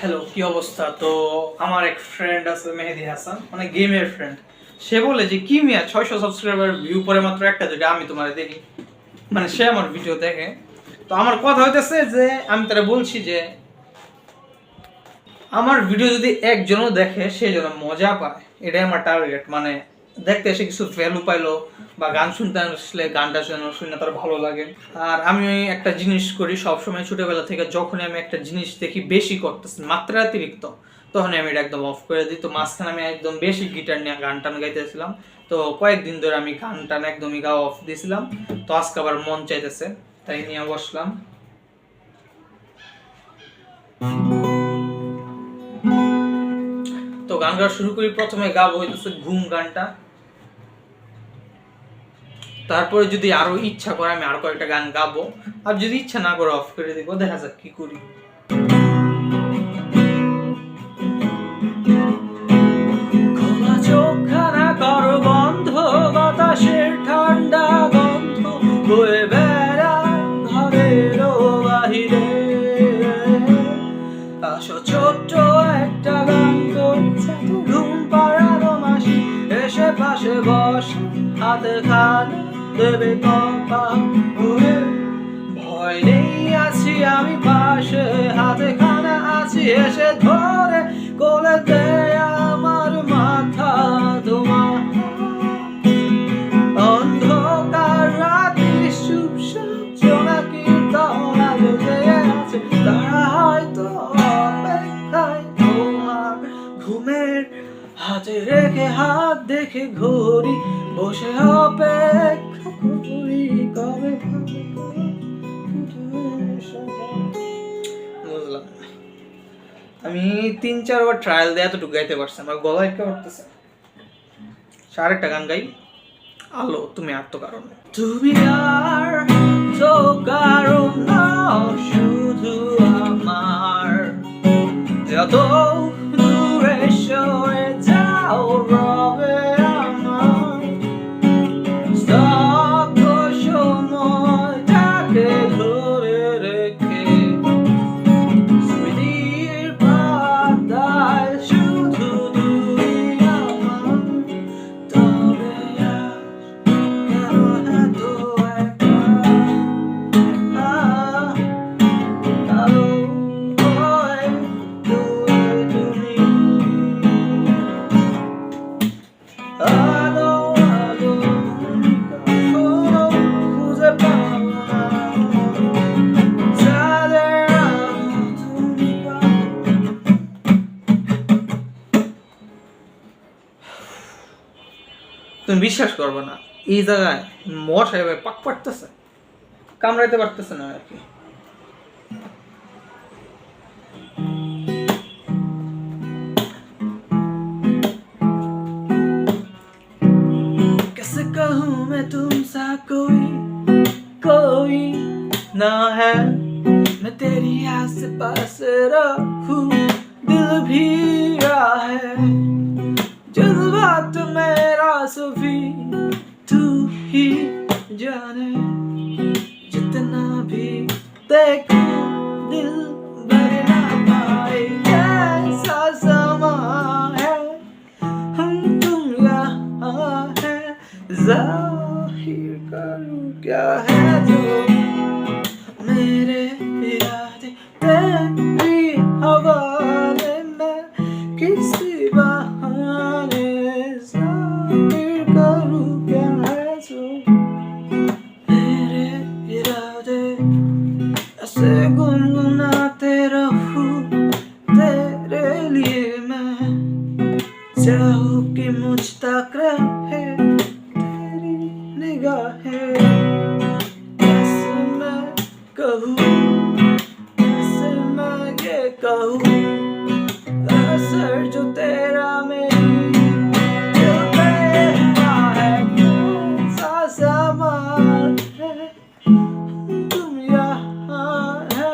Hello কি অবস্থা? তো আমার এক ফ্রেন্ড আছে, মেহেদি হাসান মানে গেমের ফ্রেন্ড সে বলে যে, কি মিয়া, ছয়শো সাবস্ক্রাইবার ভিউ পরে মাত্র একটা দুইটা আমি তোমার দেখি। মানে সে আমার ভিডিও দেখে। তো আমার কথা হইতেছে যে, আমি তারা বলছি যে, আমার ভিডিও যদি একজনও দেখে, সে যেন মজা পায়। এটাই আমার টার্গেট মানে দেখতে এসে কিছু ভ্যালু পাইলো বা গান শুনতে আসলে গানটা যেন শুনে তার ভালো লাগে। আর আমি একটা জিনিস করি, সবসময় ছোটবেলা থেকে যখনই আমি একটা জিনিস দেখি বেশি করতেছি, মাত্রাতিরিক্ত তখন আমি এটা একদম অফ করে দিই। তো মাঝখানে আমি একদম বেশি গিটার নিয়ে গান টান গাইতেছিলাম। তো কয়েকদিন ধরে আমি গান টান একদমই গাওয়া অফ দিয়েছিলাম তো আজকে আবার মন চাইতেছে, তাই নিয়ে বসলাম। তো গান গাওয়া শুরু করি, প্রথমে গাবো হইতেছে ঘুম গানটা। তারপরে যদি আরও ইচ্ছা করে আমি আরও কয়েকটা গান গাবো। আর যদি ইচ্ছা না করে অফ করে দিব, দেখা যাক কি করি। পাশে বস, হাতে খান দেবে কপা ভয় নেই আছি আমি পাশে, হাতে খানা আছি এসে ধরে কোলে দেয় হাত দেখে ঘড়ি বসে অপেক্ষা করি কবে আমি তিন চারবার ট্রায়াল দিয়ে এতটুকু গাইতে পারছি আমার গলা একটা করতেছে আরেকটা গান গাই আলো তুমি আর তো কারণ। তুমি আর তো কারণ নও, শুধু আমার। যত দূরে সরে তুমি বিশ্বাস করবে না এই জায়গায় মশা এবার পাক পারতেছে কামড়াইতে পারতেছে না আর কি कैसे कहूँ मैं तुमसा कोई कोई ना है मैं तेरी आस पास रहूं दिल भी रहा है जज्बात मेरा सभी तू ही जाने कहूँ असर जो तेरा मेरी दिल पे हुआ है कैसा सवाल है तुम यहाँ है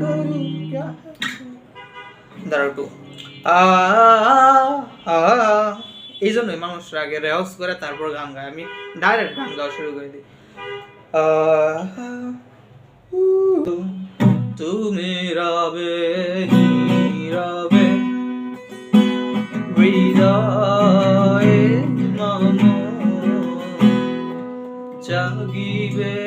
करूँ क्या দাঁড়াও একটু এই জন্যই মানুষরা আগে রেওয়াজ করে তারপর গান গায় আমি ডাইরেক্ট গান গাওয়া শুরু করে দিই আহ, উ, তুমি রবে নীরবে হৃদয়ে মম জাগিবে।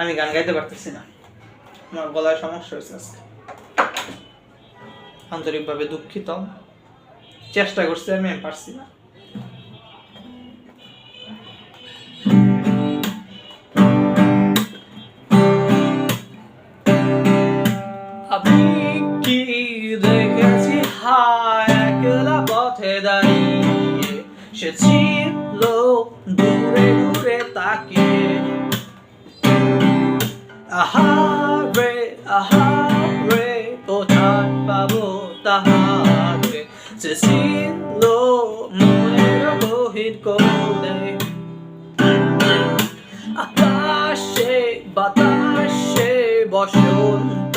আমি গান গাইতে পারতেছি না। আমার গলায় সমস্যা হয়েছে আজকে। আন্তরিকভাবে দুঃখিত। চেষ্টা করছি, আমি পারছি না। আপনি দেখেছি? হায় একলা পথে দাঁড়িয়ে। সে আহারে আহারে কোথায় পাবো তাহারে, যে ছিল মনের গহীন কোণে। আকাশে, বাতাসে, বসন্ত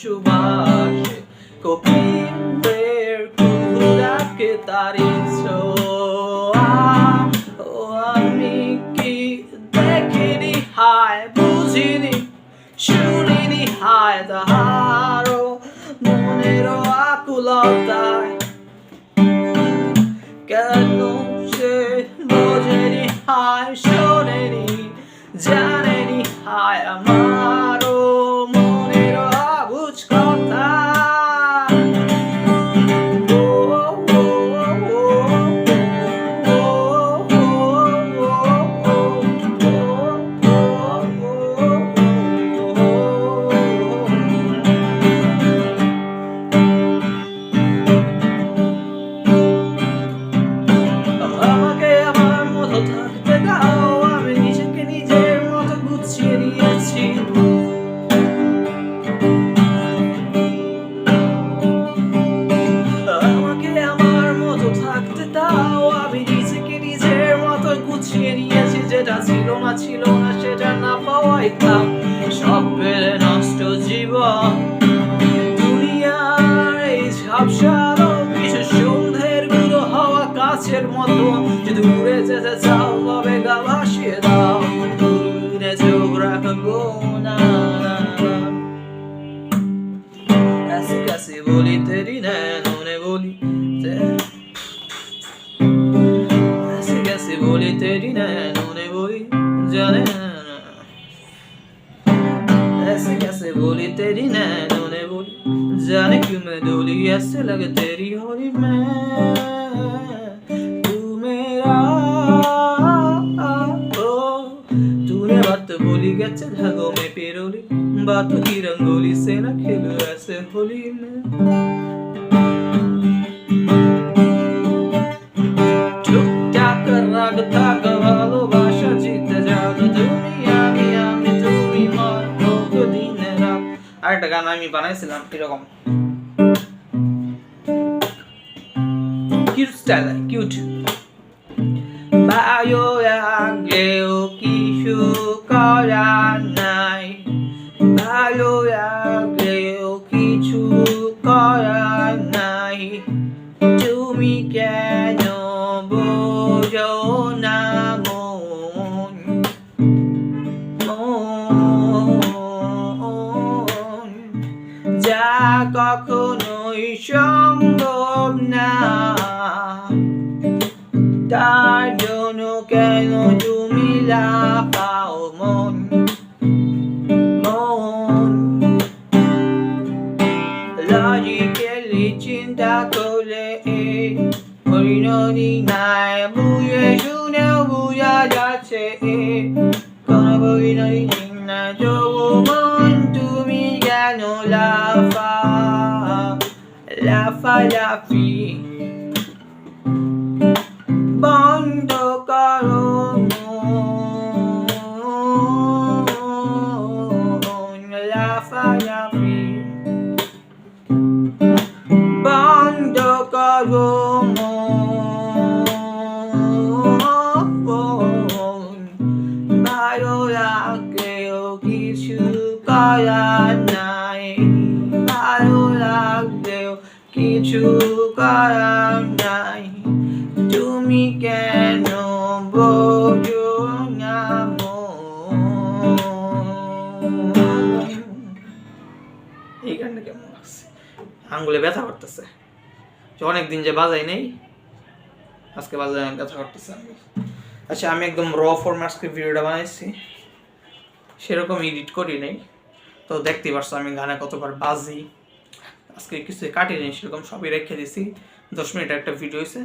সুবাসে কপিলের হায় তাহারও মনের আকুলতায়। কেন সে বোঝেনি হায় শোনেনি জানেনি হায় আমারও হওয়া কাছের মতো যদি উড়ে যেতে চাও তবে গা ভাসিয়ে দাও দূরে চোখ রাখবো না না, না। ऐसे कैसे बोली तेरी नैनों ने बोली ते- ऐसे कैसे बोली तेरी नैनों ने बोली जाने ना, ना। ऐसे कैसे बोली तेरी नैनों ने बोली जाने क्यों मैं डोली ऐसे लगे तेरी होली मैं बात बोली गच्चे धागों में पिरोली बातों की रंगोली से न खेलो ऐसे होली में টুকটাক রাগতা ভালোবাসা জিতে যাগ তুমি আমি আমি তুমি মন হোক দিনে রাত আরেকটা গান আমি বানাইছিলাম এরকম কিউট স্টাইল কিউট চিন্তা করলে পরিণতি নাই বুঝে শুনেও বোঝা যাচ্ছে কোন পরিণতি না তবু মন তুমি কেন লাফা লাফা লাফি কিছু করার নাই। ভালো লাগলেও কিছু করার নাই। তুমি কেন বোঝো না এই গানটা কেমন লাগছে? আঙ্গুলে ব্যথা করতেছে। অনেকদিন যে বাজাই নেই, আজকে বাজারে ব্যথা করতেছে আচ্ছা আমি একদম র ফরম্যাট ভিডিওটা বানাইছি। সেরকম এডিট করি নাই। তো দেখতে পারছ আমি গানে কতবার বাজি। আজকে কিছু কাটি নেই সেরকম সবই রেখে দিছি। দশ মিনিট একটা ভিডিও হয়েছে।